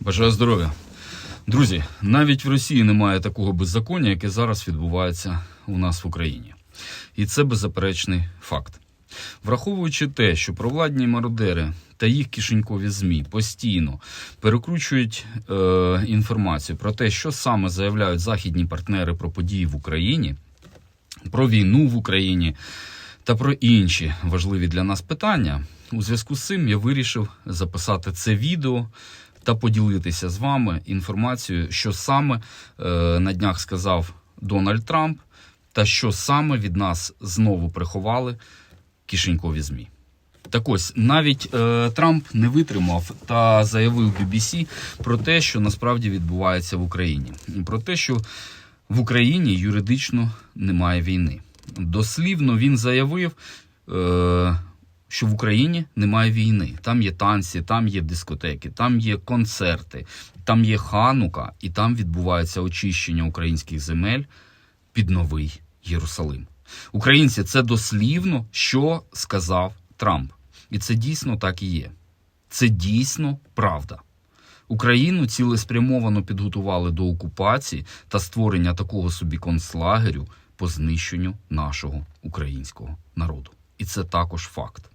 Бажаю здоров'я. Друзі, навіть в Росії немає такого беззаконня, яке зараз відбувається у нас в Україні. І це беззаперечний факт. Враховуючи те, що провладні мародери та їх кишенькові ЗМІ постійно перекручують е, інформацію про те, що саме заявляють західні партнери про події в Україні, про війну в Україні та про інші важливі для нас питання. У зв'язку з цим я вирішив записати це відео та поділитися з вами інформацією, що саме е, на днях сказав Дональд Трамп, та що саме від нас знову приховали кишенькові ЗМІ. Так ось навіть е, Трамп не витримав та заявив BBC про те, що насправді відбувається в Україні, про те, що в Україні юридично немає війни. Дослівно він заявив, е, що в Україні немає війни. Там є танці, там є дискотеки, там є концерти, там є ханука, і там відбувається очищення українських земель під новий Єрусалим. Українці, це дослівно, що сказав Трамп. І це дійсно так і є. Це дійсно правда. Україну цілеспрямовано підготували до окупації та створення такого собі концлагерю по знищенню нашого українського народу. І це також факт.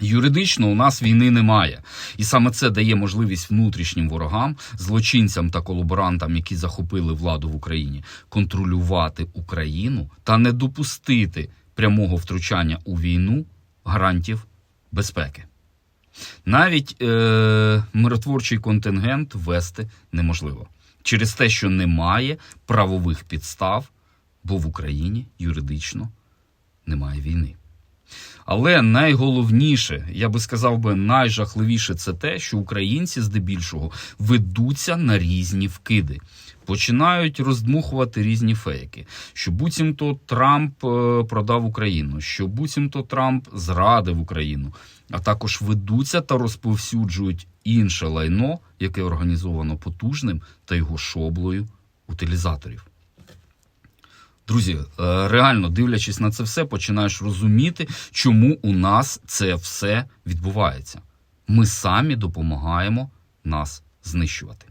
Юридично у нас війни немає, і саме це дає можливість внутрішнім ворогам, злочинцям та колаборантам, які захопили владу в Україні, контролювати Україну та не допустити прямого втручання у війну гарантів безпеки. Навіть е- миротворчий контингент ввести неможливо через те, що немає правових підстав, бо в Україні юридично немає війни. Але найголовніше, я би сказав би, найжахливіше це те, що українці здебільшого ведуться на різні вкиди, починають роздмухувати різні фейки, що буцімто Трамп е, продав Україну, що буцімто Трамп зрадив Україну, а також ведуться та розповсюджують інше лайно, яке організовано потужним та його шоблою утилізаторів. Друзі, е, реально дивлячись на це все, починаєш розуміти, чому у нас це все відбувається. Ми самі допомагаємо нас знищувати.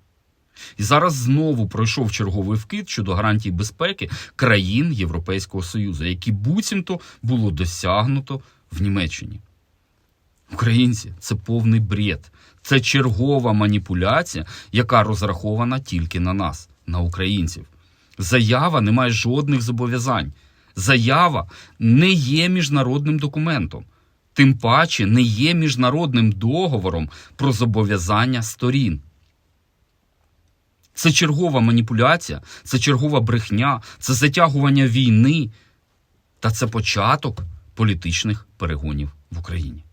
І зараз знову пройшов черговий вкид щодо гарантій безпеки країн Європейського Союзу, які буцімто було досягнуто в Німеччині. Українці, це повний бред. Це чергова маніпуляція, яка розрахована тільки на нас, на українців. Заява не має жодних зобов'язань. Заява не є міжнародним документом, тим паче не є міжнародним договором про зобов'язання сторін. Це чергова маніпуляція, це чергова брехня, це затягування війни та це початок політичних перегонів в Україні.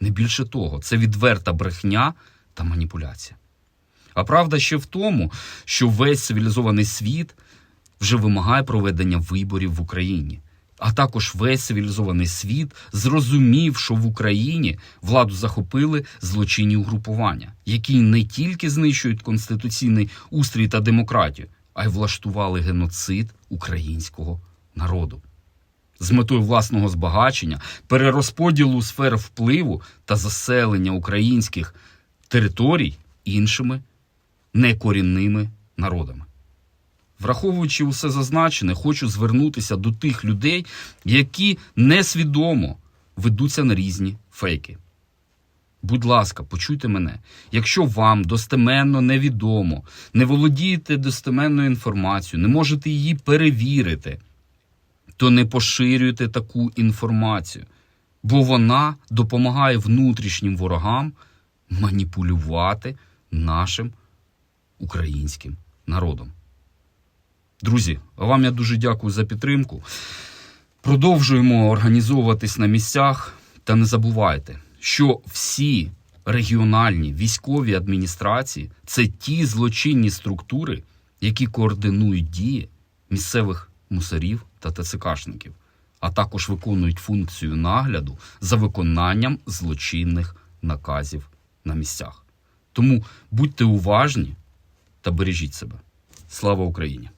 Не більше того, це відверта брехня та маніпуляція. А правда ще в тому, що весь цивілізований світ вже вимагає проведення виборів в Україні. А також весь цивілізований світ зрозумів, що в Україні владу захопили злочинні угрупування, які не тільки знищують конституційний устрій та демократію, а й влаштували геноцид українського народу. З метою власного збагачення, перерозподілу сфер впливу та заселення українських територій іншими некорінними народами. Враховуючи усе зазначене, хочу звернутися до тих людей, які несвідомо ведуться на різні фейки. Будь ласка, почуйте мене. Якщо вам достеменно невідомо, не володієте достеменною інформацією, не можете її перевірити, то не поширюйте таку інформацію, бо вона допомагає внутрішнім ворогам маніпулювати нашим українським народом. Друзі, вам я дуже дякую за підтримку. Продовжуємо організовуватись на місцях та не забувайте, що всі регіональні військові адміністрації це ті злочинні структури, які координують дії місцевих мусорів та ТЦКшників, а також виконують функцію нагляду за виконанням злочинних наказів на місцях. Тому будьте уважні та бережіть себе. Слава Україні!